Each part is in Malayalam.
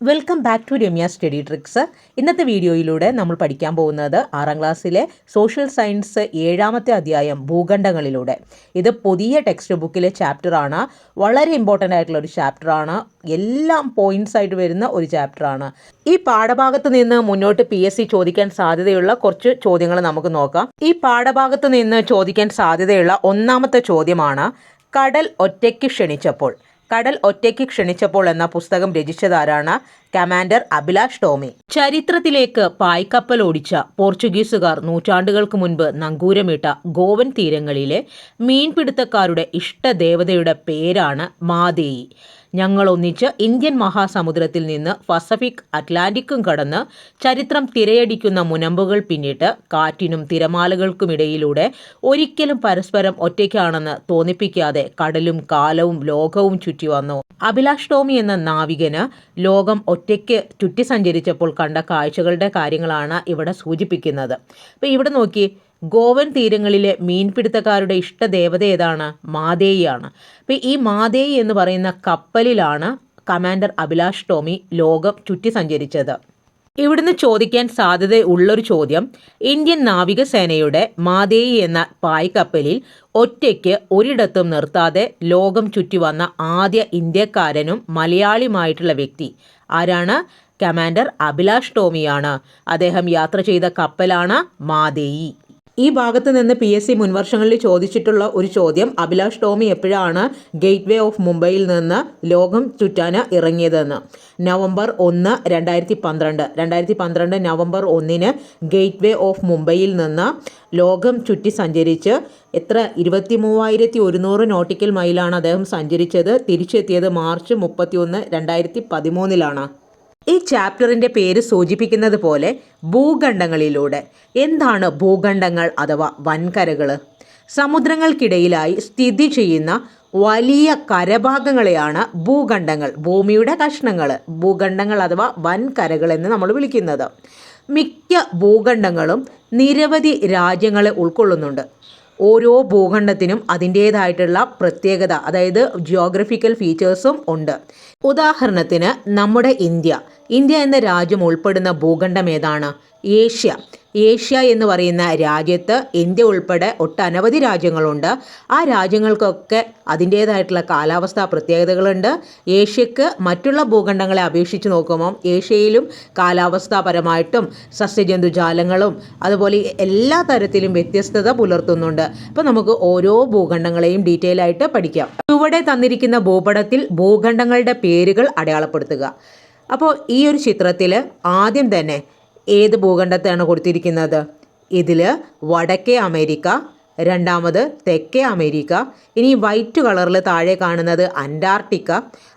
Welcome back to Ramya study tricks ഇന്നത്തെ വീഡിയോയിലൂടെ നമ്മൾ പഠിക്കാൻ പോകുന്നത് ആറാം ക്ലാസ്സിലെ സോഷ്യൽ സയൻസ് ഏഴാമത്തെ അധ്യായം ഭൂഖണ്ഡങ്ങളിലൂടെ. ഇത് പുതിയ ടെക്സ്റ്റ് ബുക്കിലെ ചാപ്റ്ററാണ് വളരെ ഇമ്പോർട്ടന്റ് ആയിട്ടുള്ള ഒരു ചാപ്റ്ററാണ് എല്ലാം പോയിന്റ്സ് ആയിട്ട് വരുന്ന ഒരു ചാപ്റ്ററാണ് ഈ പാഠഭാഗത്ത് നിന്ന് മുന്നോട്ട് പി എസ് സി ചോദിക്കാൻ സാധ്യതയുള്ള കുറച്ച് ചോദ്യങ്ങൾ നമുക്ക് നോക്കാം. ഈ പാഠഭാഗത്ത് നിന്ന് ചോദിക്കാൻ സാധ്യതയുള്ള ഒന്നാമത്തെ ചോദ്യമാണ് കടൽ ഒറ്റയ്ക്ക് ക്ഷണിച്ചപ്പോൾ. കടൽ ഒറ്റയ്ക്ക് ക്ഷണിച്ചപ്പോൾ എന്ന പുസ്തകം രചിച്ചതാരാണ് കമാൻഡർ അഭിലാഷ് ടോമി. ചരിത്രത്തിലേക്ക് പായ്ക്കപ്പൽ ഓടിച്ച പോർച്ചുഗീസുകാർ നൂറ്റാണ്ടുകൾക്ക് മുൻപ് നങ്കൂരമിട്ട ഗോവൻ തീരങ്ങളിലെ മീൻപിടുത്തക്കാരുടെ ഇഷ്ടദേവതയുടെ പേരാണ് മാതേയി. ഞങ്ങൾ ഒന്നിച്ച് ഇന്ത്യൻ മഹാസമുദ്രത്തിൽ നിന്ന് പസഫിക് അറ്റ്ലാന്റിക്കും കടന്ന് ചരിത്രം തിരയടിക്കുന്ന മുനമ്പുകൾ പിന്നിട്ട് കാറ്റിനും തിരമാലകൾക്കുമിടയിലൂടെ ഒരിക്കലും പരസ്പരം ഒറ്റയ്ക്കാണെന്ന് തോന്നിപ്പിക്കാതെ കടലും കാലവും ലോകവും ചുറ്റി വന്നു. അഭിലാഷ് ടോമി എന്ന നാവികന് ലോകം ഒറ്റയ്ക്ക് ചുറ്റി സഞ്ചരിച്ചപ്പോൾ കണ്ട കാഴ്ചകളുടെ കാര്യങ്ങളാണ് ഇവിടെ സൂചിപ്പിക്കുന്നത്. അപ്പോൾ ഇവിടെ നോക്കി ഗോവൻ തീരങ്ങളിലെ മീൻപിടുത്തക്കാരുടെ ഇഷ്ടദേവത ഏതാണ്? മാതേയിയാണ്. അപ്പോൾ ഈ മാതേയി എന്ന് പറയുന്ന കപ്പലിലാണ് കമാൻഡർ അഭിലാഷ് ടോമി ലോകം ചുറ്റി സഞ്ചരിച്ചത്. ഇവിടുന്ന് ചോദിക്കാൻ സാധ്യത ഉള്ളൊരു ചോദ്യം. ഇന്ത്യൻ നാവികസേനയുടെ മാതേയി എന്ന പായ്ക്കപ്പലിൽ ഒറ്റയ്ക്ക് ഒരിടത്തും നിർത്താതെ ലോകം ചുറ്റി വന്ന ആദ്യ ഇന്ത്യക്കാരനും മലയാളിയുമായിട്ടുള്ള വ്യക്തി ആരാണ്? കമാൻഡർ അഭിലാഷ് ടോമിയാണ്. അദ്ദേഹം യാത്ര ചെയ്ത കപ്പലാണ് മാതേയി. ഈ ഭാഗത്ത് നിന്ന് പി എസ് സി മുൻവർഷങ്ങളിൽ ചോദിച്ചിട്ടുള്ള ഒരു ചോദ്യം. അഭിലാഷ് ടോമി എപ്പോഴാണ് ഗേറ്റ് വേ ഓഫ് മുംബൈയിൽ നിന്ന് ലോകം ചുറ്റാൻ ഇറങ്ങിയതെന്ന്? നവംബർ ഒന്ന് രണ്ടായിരത്തി പന്ത്രണ്ട് രണ്ടായിരത്തി പന്ത്രണ്ട് നവംബർ ഒന്നിന് ഗേറ്റ് വേ ഓഫ് മുംബൈയിൽ നിന്ന് ലോകം ചുറ്റി സഞ്ചരിച്ച് എത്ര? ഇരുപത്തി മൂവായിരത്തി ഒരുന്നൂറ് നോട്ടിക്കൽ മൈലാണ് അദ്ദേഹം സഞ്ചരിച്ചത്. തിരിച്ചെത്തിയത് മാർച്ച് മുപ്പത്തി ഒന്ന് രണ്ടായിരത്തി പതിമൂന്നിലാണ് ഈ ചാപ്റ്ററിന്റെ പേര് സൂചിപ്പിക്കുന്നത് പോലെ ഭൂഖണ്ഡങ്ങളിലൂടെ. എന്താണ് ഭൂഖണ്ഡങ്ങൾ അഥവാ വൻകരകൾ സമുദ്രങ്ങൾക്കിടയിലായി സ്ഥിതി ചെയ്യുന്ന വലിയ കരഭാഗങ്ങളെയാണ് ഭൂഖണ്ഡങ്ങൾ. ഭൂമിയുടെ കഷ്ണങ്ങൾ ഭൂഖണ്ഡങ്ങൾ അഥവാ വൻകരകൾ എന്ന് നമ്മൾ വിളിക്കുന്നത്. മിക്ക ഭൂഖണ്ഡങ്ങളും നിരവധി രാജ്യങ്ങളെ ഉൾക്കൊള്ളുന്നുണ്ട്. ഓരോ ഭൂഖണ്ഡത്തിനും അതിന്റേതായിട്ടുള്ള പ്രത്യേകത അതായത് ജിയോഗ്രഫിക്കൽ ഫീച്ചേഴ്സും ഉണ്ട്. ഉദാഹരണത്തിന് നമ്മുടെ ഇന്ത്യ. ഇന്ത്യ എന്ന രാജ്യം ഉൾപ്പെടുന്ന ഭൂഖണ്ഡം ഏതാണ്? ഏഷ്യ. ഏഷ്യ എന്ന് പറയുന്ന രാജ്യത്ത് ഇന്ത്യ ഉൾപ്പെടെ ഒട്ടനവധി രാജ്യങ്ങളുണ്ട്. ആ രാജ്യങ്ങൾക്കൊക്കെ അതിന്റേതായിട്ടുള്ള കാലാവസ്ഥാ പ്രത്യേകതകളുണ്ട്. ഏഷ്യക്ക് മറ്റുള്ള ഭൂഖണ്ഡങ്ങളെ അപേക്ഷിച്ച് നോക്കുമ്പോൾ ഏഷ്യയിലും കാലാവസ്ഥാപരമായിട്ടും സസ്യജന്തുജാലങ്ങളും അതുപോലെ എല്ലാ തരത്തിലും വ്യത്യസ്തത പുലർത്തുന്നുണ്ട്. അപ്പോൾ നമുക്ക് ഓരോ ഭൂഖണ്ഡങ്ങളെയും ഡീറ്റെയിൽ ആയിട്ട് പഠിക്കാം. ചുവടെ തന്നിരിക്കുന്ന ഭൂപടത്തിൽ ഭൂഖണ്ഡങ്ങളുടെ പേരുകൾ അടയാളപ്പെടുത്തുക. അപ്പോൾ ഈ ഒരു ചിത്രത്തിൽ ആദ്യം തന്നെ ഏത് ഭൂഖണ്ഡത്തെയാണ് കൊടുത്തിരിക്കുന്നത്? ഇതിൽ വടക്കേ അമേരിക്ക രണ്ടാമത് തെക്കേ അമേരിക്ക ഇനി വൈറ്റ് കളറിൽ താഴെ കാണുന്നത് അന്റാർട്ടിക്ക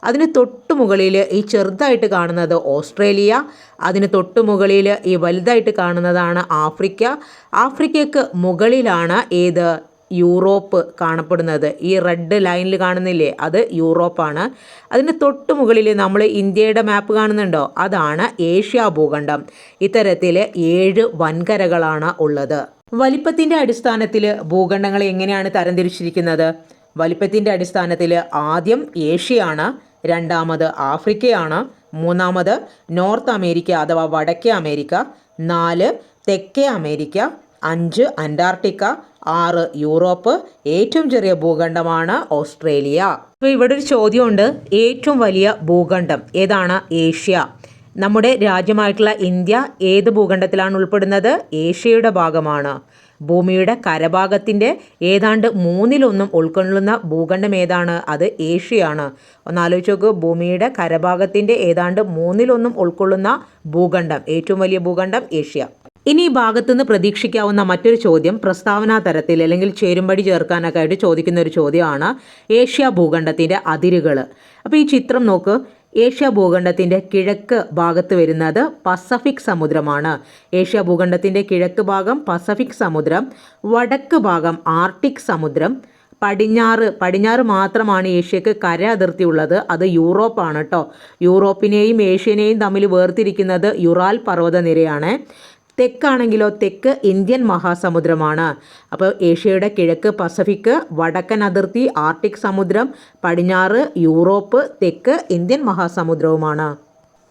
അതിന് തൊട്ട് മുകളിൽ ഈ ചെറുതായിട്ട് കാണുന്നത് ഓസ്ട്രേലിയ അതിന് തൊട്ട് മുകളിൽ ഈ വലുതായിട്ട് കാണുന്നതാണ് ആഫ്രിക്ക. ആഫ്രിക്കയ്ക്ക് മുകളിലാണ് ഏത് യൂറോപ്പ് കാണപ്പെടുന്നത്. ഈ റെഡ് ലൈനിൽ കാണുന്നില്ലേ? അത് യൂറോപ്പാണ്. അതിന് തൊട്ട് മുകളിൽ നമ്മൾ ഇന്ത്യയുടെ മാപ്പ് കാണുന്നുണ്ടോ? അതാണ് ഏഷ്യ ഭൂഖണ്ഡം. ഇത്തരത്തിൽ ഏഴ് വൻകരകളാണ് ഉള്ളത്. വലിപ്പത്തിന്റെ അടിസ്ഥാനത്തിൽ ഭൂഖണ്ഡങ്ങളെ എങ്ങനെയാണ് തരംതിരിച്ചിരിക്കുന്നത്? വലിപ്പത്തിന്റെ അടിസ്ഥാനത്തിൽ ആദ്യം ഏഷ്യയാണ് രണ്ടാമത് ആഫ്രിക്കയാണ് മൂന്നാമത് നോർത്ത് അമേരിക്ക അഥവാ വടക്കേ അമേരിക്ക നാല് തെക്കേ അമേരിക്ക അഞ്ച് അന്റാർട്ടിക്ക ആറ് യൂറോപ്പ് ഏറ്റവും ചെറിയ ഭൂഖണ്ഡമാണ് ഓസ്ട്രേലിയ. അപ്പോൾ ഇവിടെ ഒരു ചോദ്യമുണ്ട്. ഏറ്റവും വലിയ ഭൂഖണ്ഡം ഏതാണ്? ഏഷ്യ. നമ്മുടെ രാജ്യമായിട്ടുള്ള ഇന്ത്യ ഏത് ഭൂഖണ്ഡത്തിലാണ് ഉൾപ്പെടുന്നത്? ഏഷ്യയുടെ ഭാഗമാണ്. ഭൂമിയുടെ കരഭാഗത്തിന്റെ ഏതാണ്ട് മൂന്നിലൊന്നും ഉൾക്കൊള്ളുന്ന ഭൂഖണ്ഡം ഏതാണ്? അത് ഏഷ്യയാണ്. ഒന്ന് ഒന്നാലോചിച്ച് നോക്കൂ. ഭൂമിയുടെ കരഭാഗത്തിന്റെ ഏതാണ്ട് മൂന്നിലൊന്നും ഉൾക്കൊള്ളുന്ന ഭൂഖണ്ഡം ഏറ്റവും വലിയ ഭൂഖണ്ഡം ഏഷ്യ. ഇനി ഈ ഭാഗത്തുനിന്ന് പ്രതീക്ഷിക്കാവുന്ന മറ്റൊരു ചോദ്യം പ്രസ്താവനാ തരത്തിൽ അല്ലെങ്കിൽ ചേരുംപടി ചേർക്കാനൊക്കെ ആയിട്ട് ചോദിക്കുന്ന ഒരു ചോദ്യമാണ് ഏഷ്യ ഭൂഖണ്ഡത്തിന്റെ അതിരുകൾ. അപ്പോൾ ഈ ചിത്രം നോക്ക്. ഏഷ്യ ഭൂഖണ്ഡത്തിന്റെ കിഴക്ക് ഭാഗത്ത് വരുന്നത് പസഫിക് സമുദ്രമാണ്. ഏഷ്യ ഭൂഖണ്ഡത്തിന്റെ കിഴക്ക് ഭാഗം പസഫിക് സമുദ്രം വടക്ക് ഭാഗം ആർട്ടിക് സമുദ്രം. പടിഞ്ഞാറ് പടിഞ്ഞാറ് മാത്രമാണ് ഏഷ്യക്ക് കര അതിർത്തി ഉള്ളത്. അത് യൂറോപ്പാണ് കേട്ടോ. യൂറോപ്പിനെയും ഏഷ്യനെയും തമ്മിൽ വേർതിരിക്കുന്നത് യുറാൽ പർവതനിരയാണ്. തെക്കാണെങ്കിലോ തെക്ക് ഇന്ത്യൻ മഹാസമുദ്രമാണ്. അപ്പോൾ ഏഷ്യയുടെ കിഴക്ക് പസഫിക് വടക്കൻ അതിർത്തി ആർട്ടിക് സമുദ്രം പടിഞ്ഞാറ് യൂറോപ്പ് തെക്ക് ഇന്ത്യൻ മഹാസമുദ്രവുമാണ്.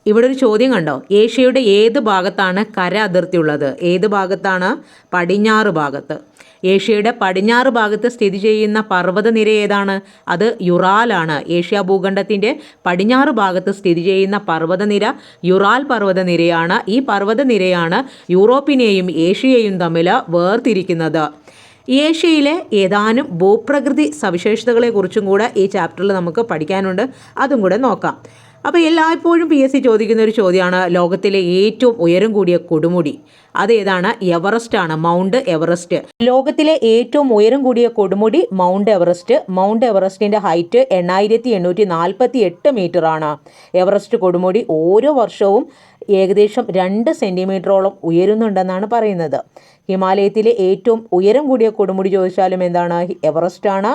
ഇവിടെ ഒരു ചോദ്യം കണ്ടോ? ഏഷ്യയുടെ ഏത് ഭാഗത്താണ് കര അതിർത്തി ഉള്ളത് ഏത് ഭാഗത്താണ്? പടിഞ്ഞാറ് ഭാഗത്ത്. ഏഷ്യയുടെ പടിഞ്ഞാറ് ഭാഗത്ത് സ്ഥിതി ചെയ്യുന്ന പർവതനിര ഏതാണ്? അത് യുറാലാണ്. ഏഷ്യ ഭൂഖണ്ഡത്തിന്റെ പടിഞ്ഞാറ് ഭാഗത്ത് സ്ഥിതി ചെയ്യുന്ന പർവതനിര യുറാൽ പർവതനിരയാണ്. ഈ പർവതനിരയാണ് യൂറോപ്പിനെയും ഏഷ്യയെയും തമ്മിൽ വേർതിരിക്കുന്നത്. ഏഷ്യയിലെ ഏതാനും ഭൂപ്രകൃതി സവിശേഷതകളെക്കുറിച്ചും കൂടെ ഈ ചാപ്റ്ററിൽ നമുക്ക് പഠിക്കാനുണ്ട്. അതും കൂടെ നോക്കാം. അപ്പോൾ എല്ലായ്പ്പോഴും പി എസ് സി ചോദിക്കുന്ന ഒരു ചോദ്യമാണ് ലോകത്തിലെ ഏറ്റവും ഉയരം കൂടിയ കൊടുമുടി. അതേതാണ് എവറസ്റ്റ് ആണ്. മൗണ്ട് എവറസ്റ്റ് ലോകത്തിലെ ഏറ്റവും ഉയരം കൂടിയ കൊടുമുടി മൗണ്ട് എവറസ്റ്റ് മൗണ്ട് എവറസ്റ്റിന്റെ ഹൈറ്റ് എണ്ണായിരത്തി എണ്ണൂറ്റി നാൽപ്പത്തി എട്ട് മീറ്റർ ആണ്. എവറസ്റ്റ് കൊടുമുടി ഓരോ വർഷവും ഏകദേശം രണ്ട് സെന്റിമീറ്ററോളം ഉയരുന്നുണ്ടെന്നാണ് പറയുന്നത്. ഹിമാലയത്തിലെ ഏറ്റവും ഉയരം കൂടിയ കൊടുമുടി ചോദിച്ചാലും എന്താണ്? എവറസ്റ്റ് ആണ്.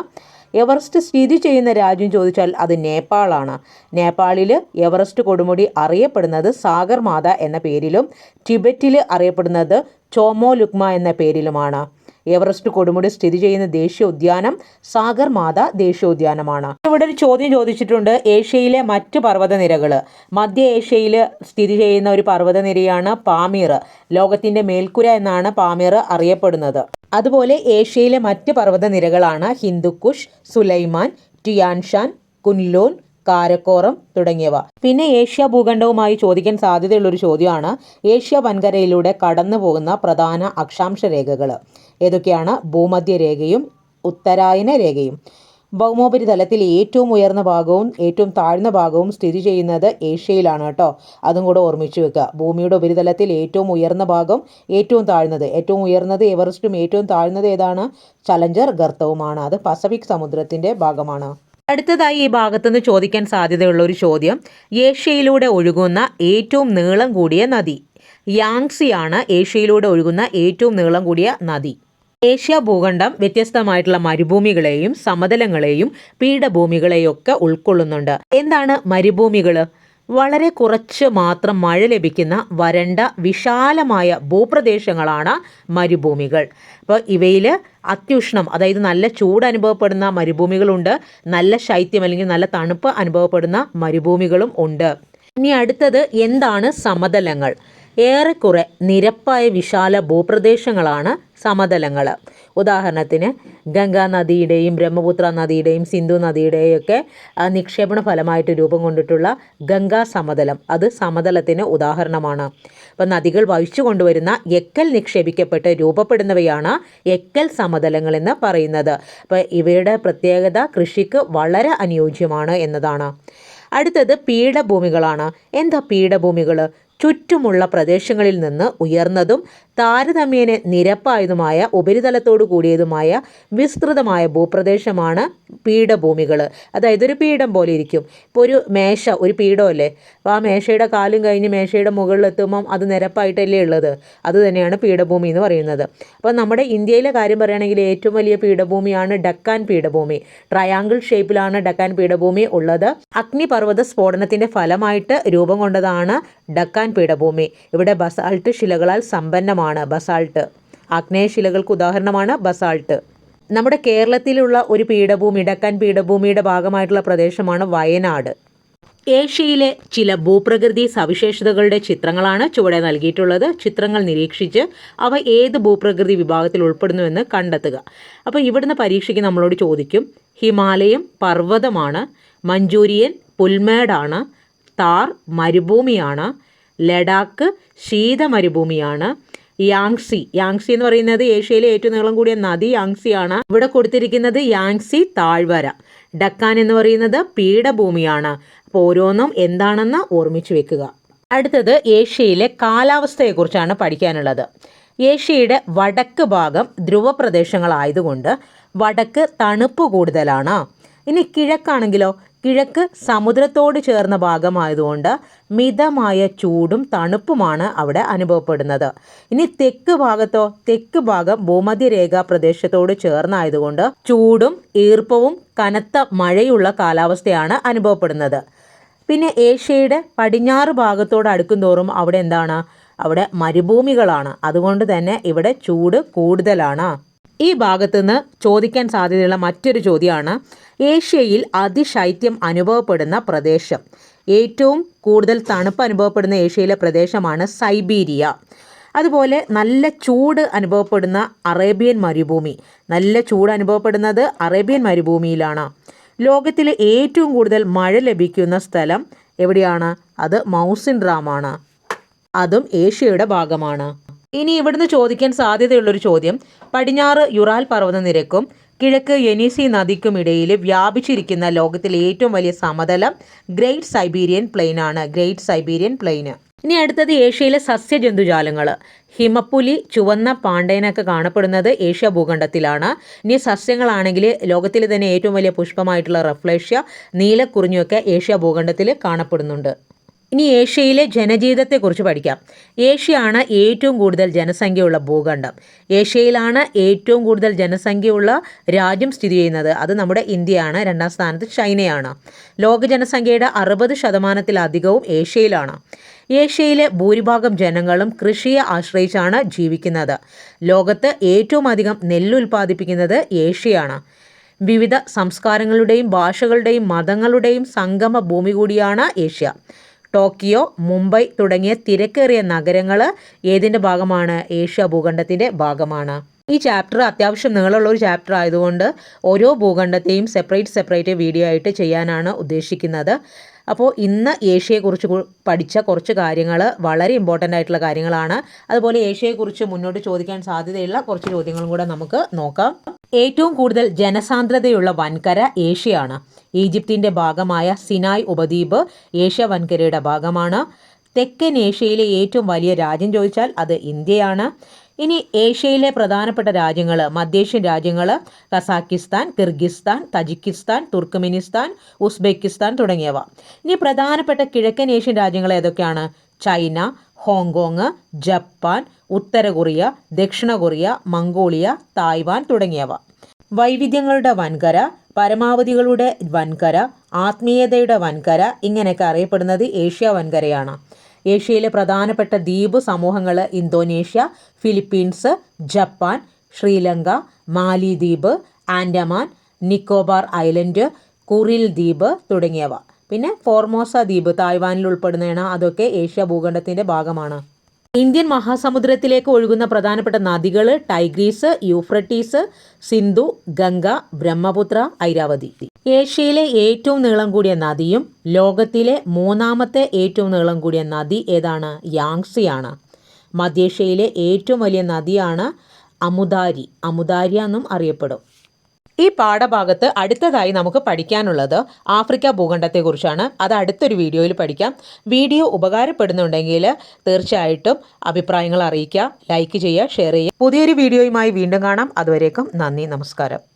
എവറസ്റ്റ് സ്ഥിതി ചെയ്യുന്ന രാജ്യം ചോദിച്ചാൽ അത് നേപ്പാളാണ്. നേപ്പാളിൽ എവറസ്റ്റ് കൊടുമുടി അറിയപ്പെടുന്നത് സാഗർ മാത എന്ന പേരിലും ടിബറ്റിൽ അറിയപ്പെടുന്നത് ചോമോ ലുക്മ എന്ന പേരിലുമാണ്. എവറസ്റ്റ് കൊടുമുടി സ്ഥിതി ചെയ്യുന്ന ദേശീയ ഉദ്യാനം സാഗർ മാത ദേശീയോദ്യാനമാണ്. ഇവിടെ ഒരു ചോദ്യം ചോദിച്ചിട്ടുണ്ട്. ഏഷ്യയിലെ മറ്റ് പർവതനിരകൾ. മധ്യ ഏഷ്യയിൽ സ്ഥിതി ചെയ്യുന്ന ഒരു പർവതനിരയാണ് പാമീർ. ലോകത്തിന്റെ മേൽക്കുര എന്നാണ് പാമീർ അറിയപ്പെടുന്നത്. അതുപോലെ ഏഷ്യയിലെ മറ്റ് പർവതനിരകളാണ് ഹിന്ദുക്കുഷ് സുലൈമാൻ ടിയാൻഷാൻ കുൻലോൻ കാരക്കോറം തുടങ്ങിയവ. പിന്നെ ഏഷ്യ ഭൂഖണ്ഡവുമായി ചോദിക്കാൻ സാധ്യതയുള്ള ഒരു ചോദ്യമാണ് ഏഷ്യ വൻകരയിലൂടെ കടന്നു പോകുന്ന പ്രധാന അക്ഷാംശ രേഖകൾ. ഏതൊക്കെയാണ്? ഭൂമധ്യരേഖയും ഉത്തരായന രേഖയും. ഭൗമോപരിതലത്തിൽ ഏറ്റവും ഉയർന്ന ഭാഗവും ഏറ്റവും താഴ്ന്ന ഭാഗവും സ്ഥിതി ചെയ്യുന്നത് ഏഷ്യയിലാണ് കേട്ടോ. അതും കൂടെ ഓർമ്മിച്ചു വെക്കുക. ഭൂമിയുടെ ഉപരിതലത്തിൽ ഏറ്റവും ഉയർന്ന ഭാഗം ഏറ്റവും താഴ്ന്നത്. ഏറ്റവും ഉയർന്നത് എവറസ്റ്റും ഏറ്റവും താഴ്ന്നത് ഏതാണ്? ചലഞ്ചർ ഗർത്തവുമാണ്. അത് പസഫിക് സമുദ്രത്തിന്റെ ഭാഗമാണ്. അടുത്തതായി ഈ ഭാഗത്തുനിന്ന് ചോദിക്കാൻ സാധ്യതയുള്ള ഒരു ചോദ്യം. ഏഷ്യയിലൂടെ ഒഴുകുന്ന ഏറ്റവും നീളം കൂടിയ നദി. യാങ്സിയാണ് ഏഷ്യയിലൂടെ ഒഴുകുന്ന ഏറ്റവും നീളം കൂടിയ നദി. ഏഷ്യ ഭൂഖണ്ഡം വ്യത്യസ്തമായിട്ടുള്ള മരുഭൂമികളെയും സമതലങ്ങളെയും പീഠഭൂമികളെയും ഒക്കെ ഉൾക്കൊള്ളുന്നുണ്ട്. എന്താണ് മരുഭൂമികൾ വളരെ കുറച്ച് മാത്രം മഴ ലഭിക്കുന്ന വരണ്ട വിശാലമായ ഭൂപ്രദേശങ്ങളാണ് മരുഭൂമികൾ. അപ്പോൾ ഇവയിൽ അത്യുഷ്ണം അതായത് നല്ല ചൂട് അനുഭവപ്പെടുന്ന മരുഭൂമികളുണ്ട് നല്ല ശൈത്യം അല്ലെങ്കിൽ നല്ല തണുപ്പ് അനുഭവപ്പെടുന്ന മരുഭൂമികളും ഉണ്ട്. ഇനി അടുത്തത് എന്താണ് സമതലങ്ങൾ? ഏറെക്കുറെ നിരപ്പായ വിശാല ഭൂപ്രദേശങ്ങളാണ് സമതലങ്ങൾ ഉദാഹരണത്തിന് ഗംഗാ നദിയുടെയും ബ്രഹ്മപുത്ര നദിയുടെയും സിന്ധു നദിയുടെയും ഒക്കെ നിക്ഷേപണ ഫലമായിട്ട് രൂപം കൊണ്ടിട്ടുള്ള ഗംഗാ സമതലം. അത് സമതലത്തിന് ഉദാഹരണമാണ്. അപ്പം നദികൾ വഹിച്ചു കൊണ്ടുവരുന്ന എക്കൽ നിക്ഷേപിക്കപ്പെട്ട് രൂപപ്പെടുന്നവയാണ് എക്കൽ സമതലങ്ങൾ എന്ന് പറയുന്നത്. അപ്പോൾ ഇവയുടെ പ്രത്യേകത കൃഷിക്ക് വളരെ അനുയോജ്യമാണ് എന്നതാണ്. അടുത്തത് പീഠഭൂമികളാണ്. എന്താ പീഠഭൂമികൾ ചുറ്റുമുള്ള പ്രദേശങ്ങളിൽ നിന്ന് ഉയർന്നതും താരതമ്യേന നിരപ്പായതുമായ ഉപരിതലത്തോടു കൂടിയതുമായ വിസ്തൃതമായ ഭൂപ്രദേശമാണ് പീഠഭൂമികൾ. അതായത് ഒരു പീഠം പോലെ ഇരിക്കും. ഇപ്പോൾ ഒരു മേശ ഒരു പീഠമല്ലേ? അപ്പോൾ ആ മേശയുടെ കാലും കഴിഞ്ഞ് മേശയുടെ മുകളിലെത്തുമ്പം അത് നിരപ്പായിട്ടല്ലേ ഉള്ളത്? അത് തന്നെയാണ് പീഠഭൂമി എന്ന് പറയുന്നത്. അപ്പോൾ നമ്മുടെ ഇന്ത്യയിലെ കാര്യം പറയുകയാണെങ്കിൽ ഏറ്റവും വലിയ പീഠഭൂമിയാണ് ഡക്കാൻ പീഠഭൂമി. ട്രയാങ്കിൾ ഷേപ്പിലാണ് ഡക്കാൻ പീഠഭൂമി ഉള്ളത്. അഗ്നിപർവത സ്ഫോടനത്തിന്റെ ഫലമായിട്ട് രൂപം കൊണ്ടതാണ് ഡക്കാൻ പീഠഭൂമി. ഇവിടെ ബസാൾട്ട് ശിലകളാൽ സമ്പന്നമാണ് ബസാൾട്ട്. ആഗ്നേയശിലകൾക്ക് ഉദാഹരണമാണ് ബസാൾട്ട്. നമ്മുടെ കേരളത്തിലുള്ള ഒരു പീഠഭൂമി ഡക്കാൻ പീഠഭൂമിയുടെ ഭാഗമായിട്ടുള്ള പ്രദേശമാണ് വയനാട്. ഏഷ്യയിലെ ചില ഭൂപ്രകൃതി സവിശേഷതകളുടെ ചിത്രങ്ങളാണ് ചുവടെ നൽകിയിട്ടുള്ളത്. ചിത്രങ്ങൾ നിരീക്ഷിച്ച് അവ ഏത് ഭൂപ്രകൃതി വിഭാഗത്തിൽ ഉൾപ്പെടുന്നുവെന്ന് കണ്ടെത്തുക. അപ്പോൾ ഇവിടുന്ന് പരീക്ഷയ്ക്ക് നമ്മളോട് ചോദിക്കും ഹിമാലയം പർവതമാണ് മഞ്ചൂരിയൻ പുൽമേടാണ് താർ മരുഭൂമിയാണ് ലഡാക്ക് ശീത മരുഭൂമിയാണ് യാങ്സി യാങ്സി എന്ന് പറയുന്നത് ഏഷ്യയിലെ ഏറ്റവും നീളം കൂടിയ നദി യാങ്സിയാണ്. ഇവിടെ കൊടുത്തിരിക്കുന്നത് യാങ്സി താഴ്വര. ഡക്കാൻ എന്ന് പറയുന്നത് പീഠഭൂമിയാണ്. അപ്പോൾ ഓരോന്നും എന്താണെന്ന് ഓർമ്മിച്ചു വെക്കുക. അടുത്തത് ഏഷ്യയിലെ കാലാവസ്ഥയെക്കുറിച്ചാണ് പഠിക്കാനുള്ളത്. ഏഷ്യയുടെ വടക്ക് ഭാഗം ധ്രുവ പ്രദേശങ്ങളായതുകൊണ്ട് വടക്ക് തണുപ്പ് കൂടുതലാണ്. ഇനി കിഴക്കാണെങ്കിലോ കിഴക്ക് സമുദ്രത്തോട് ചേർന്ന ഭാഗമായതുകൊണ്ട് മിതമായ ചൂടും തണുപ്പുമാണ് അവിടെ അനുഭവപ്പെടുന്നത്. ഇനി തെക്ക് ഭാഗത്തോ തെക്ക് ഭാഗം ഭൂമധ്യരേഖാ പ്രദേശത്തോട് ചേർന്നായതുകൊണ്ട് ചൂടും ഈർപ്പവും കനത്ത മഴയുള്ള കാലാവസ്ഥയാണ് അനുഭവപ്പെടുന്നത്. പിന്നെ ഏഷ്യയുടെ പടിഞ്ഞാറ് ഭാഗത്തോട് അടുക്കും തോറും അവിടെ എന്താണ്? അവിടെ മരുഭൂമികളാണ്. അതുകൊണ്ട് തന്നെ ഇവിടെ ചൂട് കൂടുതലാണ്. ഈ ഭാഗത്തുനിന്ന് ചോദിക്കാൻ സാധ്യതയുള്ള മറ്റൊരു ചോദ്യമാണ് ഏഷ്യയിൽ അതിശൈത്യം അനുഭവപ്പെടുന്ന പ്രദേശം. ഏറ്റവും കൂടുതൽ തണുപ്പ് അനുഭവപ്പെടുന്ന ഏഷ്യയിലെ പ്രദേശമാണ് സൈബീരിയ. അതുപോലെ നല്ല ചൂട് അനുഭവപ്പെടുന്ന അറേബ്യൻ മരുഭൂമി. നല്ല ചൂട് അനുഭവപ്പെടുന്നത് അറേബ്യൻ മരുഭൂമിയിലാണ്. ലോകത്തിലെ ഏറ്റവും കൂടുതൽ മഴ ലഭിക്കുന്ന സ്ഥലം എവിടെയാണ്? അത് മൗസിൻ ഡ്രാമാണ്. അതും ഏഷ്യയുടെ ഭാഗമാണ്. ഇനി ഇവിടുന്ന് ചോദിക്കാൻ സാധ്യതയുള്ളൊരു ചോദ്യം. പടിഞ്ഞാറ് യുറാൽ പർവതനിരക്കും കിഴക്ക് യെനീസി നദിക്കുമിടയിൽ വ്യാപിച്ചിരിക്കുന്ന ലോകത്തിലെ ഏറ്റവും വലിയ സമതലം ഗ്രേറ്റ് സൈബീരിയൻ പ്ലെയിൻ ആണ്. ഗ്രേറ്റ് സൈബീരിയൻ പ്ലെയിന് ഇനി അടുത്തത് ഏഷ്യയിലെ സസ്യജന്തുജാലങ്ങൾ ഹിമപ്പുലി ചുവന്ന പാണ്ടേനൊക്കെ കാണപ്പെടുന്നത് ഏഷ്യ ഭൂഖണ്ഡത്തിലാണ്. ഇനി സസ്യങ്ങളാണെങ്കിൽ ലോകത്തിലെ തന്നെ ഏറ്റവും വലിയ പുഷ്പമായിട്ടുള്ള റഫ്ലേഷ്യ നീലക്കുറിഞ്ഞൊക്കെ ഏഷ്യ ഭൂഖണ്ഡത്തിൽ കാണപ്പെടുന്നുണ്ട്. ഇനി ഏഷ്യയിലെ ജനജീവിതത്തെക്കുറിച്ച് പഠിക്കാം. ഏഷ്യയാണ് ഏറ്റവും കൂടുതൽ ജനസംഖ്യയുള്ള ഭൂഖണ്ഡം. ഏഷ്യയിലാണ് ഏറ്റവും കൂടുതൽ ജനസംഖ്യയുള്ള രാജ്യം സ്ഥിതി ചെയ്യുന്നത്. അത് നമ്മുടെ ഇന്ത്യയാണ്. രണ്ടാം സ്ഥാനത്ത് ചൈനയാണ്. ലോക ജനസംഖ്യയുടെ അറുപത് ശതമാനത്തിലധികവും ഏഷ്യയിലാണ്. ഏഷ്യയിലെ ഭൂരിഭാഗം ജനങ്ങളും കൃഷിയെ ആശ്രയിച്ചാണ് ജീവിക്കുന്നത്. ലോകത്ത് ഏറ്റവും അധികം നെല്ല് ഉൽപ്പാദിപ്പിക്കുന്നത് ഏഷ്യയാണ്. വിവിധ സംസ്കാരങ്ങളുടെയും ഭാഷകളുടെയും മതങ്ങളുടെയും സംഗമ ഭൂമി കൂടിയാണ് ഏഷ്യ. ടോക്കിയോ മുംബൈ തുടങ്ങിയ തിരക്കേറിയ നഗരങ്ങൾ ഏതിന്റെ ഭാഗമാണ്? ഏഷ്യ ഭൂഖണ്ഡത്തിന്റെ ഭാഗമാണ്. ഈ ചാപ്റ്റർ അത്യാവശ്യം നിങ്ങളുള്ള ഒരു ചാപ്റ്റർ ആയതുകൊണ്ട് ഓരോ ഭൂഖണ്ഡത്തെയും സെപ്പറേറ്റ് സെപ്പറേറ്റ് വീഡിയോ ആയിട്ട് ചെയ്യാനാണ് ഉദ്ദേശിക്കുന്നത്. അപ്പോൾ ഇന്ന് ഏഷ്യയെക്കുറിച്ച് പഠിച്ച കുറച്ച് കാര്യങ്ങൾ വളരെ ഇമ്പോർട്ടന്റ് ആയിട്ടുള്ള കാര്യങ്ങളാണ്. അതുപോലെ ഏഷ്യയെക്കുറിച്ച് മുന്നോട്ട് ചോദിക്കാൻ സാധ്യതയുള്ള കുറച്ച് ചോദ്യങ്ങളും കൂടെ നമുക്ക് നോക്കാം. ഏറ്റവും കൂടുതൽ ജനസാന്ദ്രതയുള്ള വൻകര ഏഷ്യയാണ്. ഈജിപ്തിന്റെ ഭാഗമായ സിനായ് ഉപദ്വീപ് ഏഷ്യ വൻകരയുടെ ഭാഗമാണ്. തെക്കൻ ഏഷ്യയിലെ ഏറ്റവും വലിയ രാജ്യം ചോദിച്ചാൽ അത് ഇന്ത്യയാണ്. ഇനി ഏഷ്യയിലെ പ്രധാനപ്പെട്ട രാജ്യങ്ങൾ മധ്യേഷ്യൻ രാജ്യങ്ങൾ Kazakhstan Kyrgyzstan Tajikistan Turkmenistan Uzbekistan തുടങ്ങിയവ. ഇനി പ്രധാനപ്പെട്ട കിഴക്കൻ ഏഷ്യൻ രാജ്യങ്ങൾ ഏതൊക്കെയാണ്? ചൈന ഹോങ്കോങ് ജപ്പാൻ ഉത്തര കൊറിയ ദക്ഷിണ കൊറിയ മംഗോളിയ തായ്വാൻ തുടങ്ങിയവ. വൈവിധ്യങ്ങളുടെ വൻകര പരമാവധികളുടെ വൻകര ആത്മീയതയുടെ വൻകര ഇങ്ങനെയൊക്കെ അറിയപ്പെടുന്നത് ഏഷ്യ വൻകരയാണ്. ഏഷ്യയിലെ പ്രധാനപ്പെട്ട ദ്വീപ് സമൂഹങ്ങൾ ഇന്തോനേഷ്യ ഫിലിപ്പീൻസ് ജപ്പാൻ ശ്രീലങ്ക മാലിദ്വീപ് ആൻഡമാൻ നിക്കോബാർ ഐലൻഡ് കുറിൽ ദ്വീപ് തുടങ്ങിയവ. പിന്നെ ഫോർമോസ ദ്വീപ് തായ്വാനിൽ ഉൾപ്പെടുന്നതാണ്. അതൊക്കെ ഏഷ്യ ഭൂഖണ്ഡത്തിന്റെ ഭാഗമാണ്. ഇന്ത്യൻ മഹാസമുദ്രത്തിലേക്ക് ഒഴുകുന്ന പ്രധാനപ്പെട്ട നദികൾ ടൈഗ്രീസ് യൂഫ്രട്ടീസ് സിന്ധു ഗംഗ ബ്രഹ്മപുത്ര ഐരാവതി. ഏഷ്യയിലെ ഏറ്റവും നീളം കൂടിയ നദിയും ലോകത്തിലെ മൂന്നാമത്തെ ഏറ്റവും നീളം കൂടിയ നദി ഏതാണ്? യാങ്സിയാണ് മധ്യേഷ്യയിലെ ഏറ്റവും വലിയ നദിയാണ് അമുദാരി. അമുദാരി എന്നും അറിയപ്പെടും. ഈ പാഠഭാഗത്ത് അടുത്തതായി നമുക്ക് പഠിക്കാനുള്ളത് ആഫ്രിക്ക ഭൂഖണ്ഡത്തെക്കുറിച്ചാണ്. അത് അടുത്തൊരു വീഡിയോയിൽ പഠിക്കാം. വീഡിയോ ഉപകാരപ്പെടുന്നുണ്ടെങ്കിൽ തീർച്ചയായിട്ടും അഭിപ്രായങ്ങൾ അറിയിക്കുക ലൈക്ക് ചെയ്യുക ഷെയർ ചെയ്യുക. പുതിയൊരു വീഡിയോയുമായി വീണ്ടും കാണാം. അതുവരേക്കും നന്ദി നമസ്കാരം.